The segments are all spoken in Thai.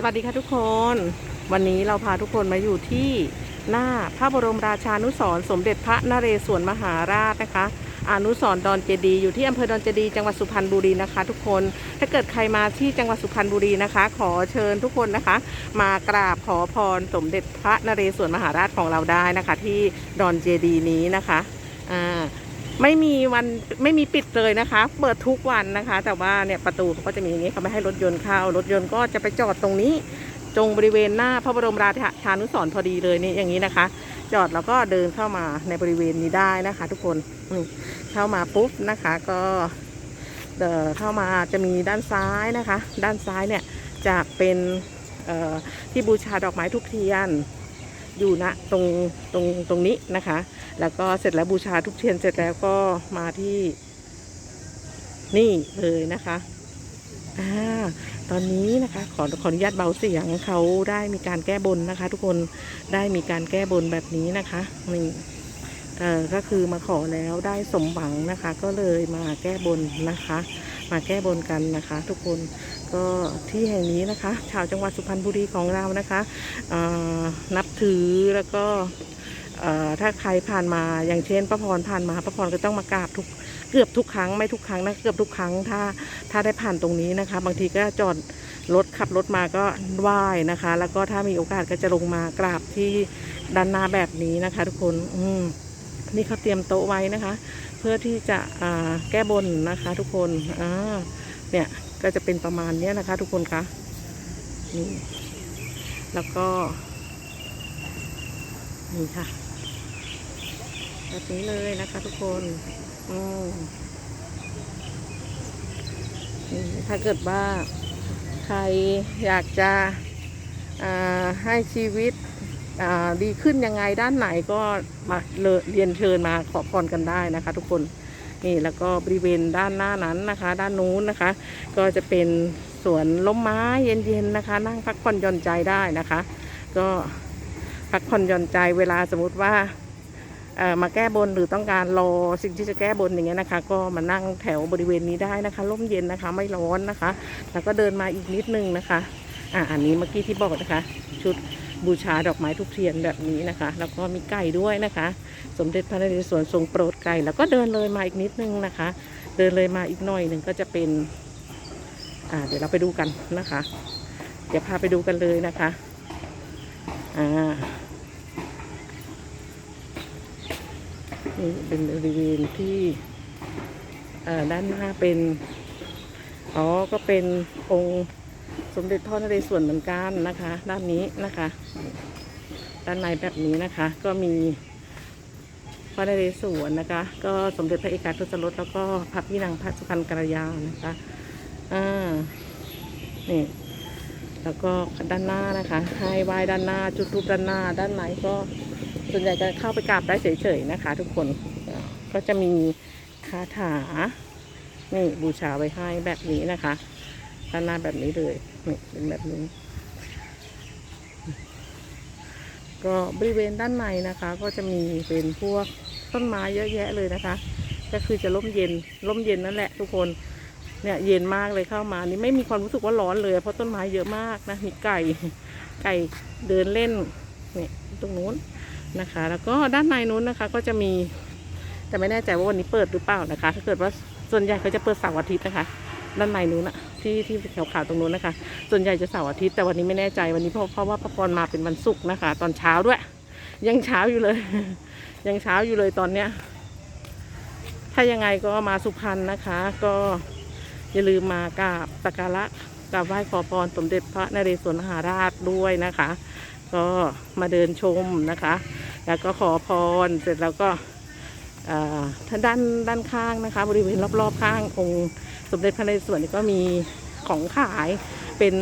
สวัสดีค่ะทุกคน วันนี้เราพาทุกคนมาอยู่ที่หน้าพระบรมราชานุสรสมเด็จพระนเรศวรมหาราชนะคะอนุสรดอนเจดีย์อยู่ที่อำเภอดอนเจดี จังหวัดสุพรรณบุรีนะคะ ทุกคนถ้าเกิดใครมาที่จังหวัดสุพรรณบุรีนะคะ ขอเชิญทุกคนนะคะ มากราบขอพรสมเด็จพระนเรศวรมหาราชของเราได้นะคะ ที่ดอนเจดีนี้นะคะอ่า ไม่มีวันไม่มีปิดเลยนะคะ เปิดทุกวันนะคะ แต่ว่าเนี่ยประตูเขาก็จะมีอย่างนี้เขาไม่ให้รถยนต์เข้ารถยนต์ก็จะไปจอดตรงนี้ตรงบริเวณหน้าพระบรมราชานุสรพอดีเลยนี่อย่างนี้นะคะ จอดแล้วก็เดินเข้ามาในบริเวณนี้ได้นะคะ ทุกคนนี่เข้ามาปุ๊บนะคะก็เดินเข้ามาจะมีด้านซ้ายนะคะ ด้านซ้ายเนี่ยจะเป็นที่บูชาดอกไม้ทุกเทียน อยู่ณตรงตรงตรงนี้นะคะ แล้วก็เสร็จแล้วบูชาทุกเทียนเสร็จแล้วก็มาที่นี่เลยนะคะอ่าตอนนี้นะคะขอขออนุญาตเบาเสียงเขาได้มีการแก้บนนะคะ ทุกคนได้มีการแก้บนแบบนี้นะคะนี่เอ่อก็คือมาขอแล้วได้สมหวังนะคะ ก็เลยมาแก้บนนะคะ มาแก้บนกันนะคะ ทุกคน ก็ที่แห่งนี้นะคะ ชาวจังหวัดสุพรรณบุรีของเรานะคะนับถือแล้วก็ถ้าใครผ่านมาอย่างเช่นป้าพรผ่านมาป้าพรก็ต้องมากราบทุกเกือบทุกครั้งไม่ทุกครั้งนะเกือบทุกครั้งถ้าถ้าได้ผ่านตรงนี้นะคะ บางทีก็จอดรถขับรถมาก็ไหว้นะคะ แล้วก็ถ้ามีโอกาสก็จะลงมากราบที่ด้านหน้าแบบนี้นะคะ ทุกคนอืมนี่เขาเตรียมโต๊ะไว้นะคะ เพื่อที่จะแก้บนนะคะ ทุกคนอ่า เนี่ยก็จะเป็นประมาณนี้นะคะ ทุกคนคะนี่แล้วก็นี่ค่ะ แบบนี้เลยนะคะทุกคนอืมถ้าเกิดว่าใครอยากจะให้ชีวิตดีขึ้นยังไงด้านไหนก็มาเรียนเชิญมาขอพรกันได้นะคะทุกคน นี่แล้วก็บริเวณด้านหน้านั้นนะคะ ด้านนู้นนะคะ ก็จะเป็นสวนล้มไม้เย็นๆนะคะ นั่งพักผ่อนหย่อนใจได้นะคะ ก็พักผ่อนหย่อนใจเวลาสมมติว่าเอ่อมาแก้บนหรือต้องการรอสิ่งที่จะแก้บนอย่างเงี้ยนะคะ ก็มานั่งแถวบริเวณนี้ได้นะคะร่มเย็นนะคะ ไม่ร้อนนะคะ แล้วก็เดินมาอีกนิดนึงนะคะอ่าอันนี้เมื่อกี้ที่บอกนะคะ ชุด บูชาดอกไม้ทุกเทียนแบบนี้นะคะ แล้วก็มีไก่ด้วยนะคะ สมเด็จพระนเรศวรทรงโปรดไก่ แล้วก็เดินเลยมาอีกนิดนึงนะคะ เดินเลยมาอีกหน่อยหนึ่งก็จะเป็นอ่าเดี๋ยวเราไปดูกันนะคะ เดี๋ยวพาไปดูกันเลยนะคะอ่านี่เป็นบริเวณที่อ่อด้านหน้าเป็น อ๋อ ก็เป็นองค์ สมเด็จพ่อนเรศวรเหมือนกันนะคะ ด้านนี้นะคะ ด้านในแบบนี้นะคะ ก็มีพ่อนเรศวรนะคะ ก็สมเด็จพระเอกาทศรสแล้วก็พระพี่นางพระสุพรรณกัลยานะคะอ่านี่แล้วก็ด้านหน้านะคะให้ไหว้ด้านหน้าจุดรูปด้านหน้า ด้านในก็ส่วนใหญ่จะเข้าไปกราบได้เฉยๆนะคะ ทุกคนก็จะมีคาถานี่บูชาไว้ให้แบบนี้นะคะด้านหน้าแบบนี้เลย นี่เป็นแบบนี้ ก็บริเวณด้านในนะคะ ก็จะมีเป็นพวกต้นไม้เยอะแยะเลยนะคะ ก็คือจะร่มเย็นร่มเย็นนั่นแหละทุกคนเนี่ยเย็นมากเลยเข้ามานี่ไม่มีความรู้สึกว่าร้อนเลย เพราะต้นไม้เยอะมากนะมีไก่ไก่เดินเล่นเนี่ยตรงนู้นนะคะ แล้วก็ด้านในนู้นนะคะ ก็จะมีแต่ไม่แน่ใจว่าวันนี้เปิดหรือเปล่านะคะ ถ้าเกิดว่าส่วนใหญ่เขาจะเปิดเสาร์อาทิตย์นะคะ ด้านในนู้นอะ ที่ที่ขาวๆตรงนู้นนะคะ ส่วนใหญ่จะเสาร์อาทิตย์แต่วันนี้ไม่แน่ใจวันนี้เพราะเพราะว่าพระพรมาเป็นวันศุกร์นะคะ ตอนเช้าด้วย ยังเช้าอยู่เลย ยังเช้าอยู่เลยตอนเนี้ย ถ้ายังไงก็มาสุพรรณนะคะ ก็อย่าลืมมากราบสักการะกราบไหว้ขอพรสมเด็จพระนเรศวรมหาราชด้วยนะคะ ก็มาเดินชมนะคะ แล้วก็ขอพรเสร็จแล้วก็ ด้านด้านข้างนะคะ บริเวณรอบๆข้างองค์สมเด็จพระนเรศวรนี่ก็มีของขายเป็น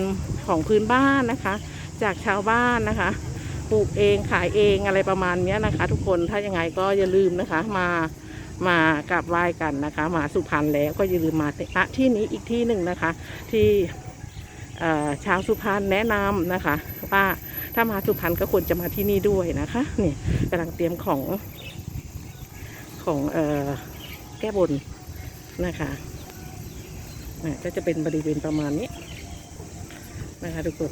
ของพื้นบ้านนะคะ จากชาวบ้านนะคะปลูกเองขายเองอะไรประมาณนี้นะคะ ทุกคนถ้ายังไงก็อย่าลืมนะคะมามากราบไหว้กันนะคะ มาสุพรรณแล้วก็อย่าลืมมาณที่นี้อีกที่หนึ่งนะคะ ที่ชาวสุพรรณแนะนำนะคะว่าถ้ามาสุพรรณก็ควรจะมาที่นี่ด้วยนะคะเนี่ยกำลังเตรียมของ ของเออแก้บนนะคะก็จะเป็นบริเวณประมาณนี้นะคะทุกคน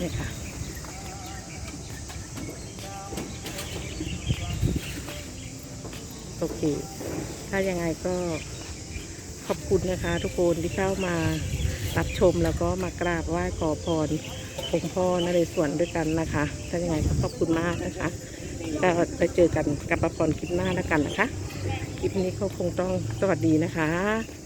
นี่ค่ะโอเค ถ้ายังไงก็ขอบคุณนะคะ ทุกคนที่เข้ามารับชมแล้วก็มากราบไหว้ขอพร องพ่อนเรศวรด้วยกันนะคะ ถ้าอย่างไรก็ขอบคุณมากนะคะก็ไปเจอกันกับประพรคลิปหน้าแล้วกันนะคะ คลิปนี้ก็คงต้องสวัสดีนะคะ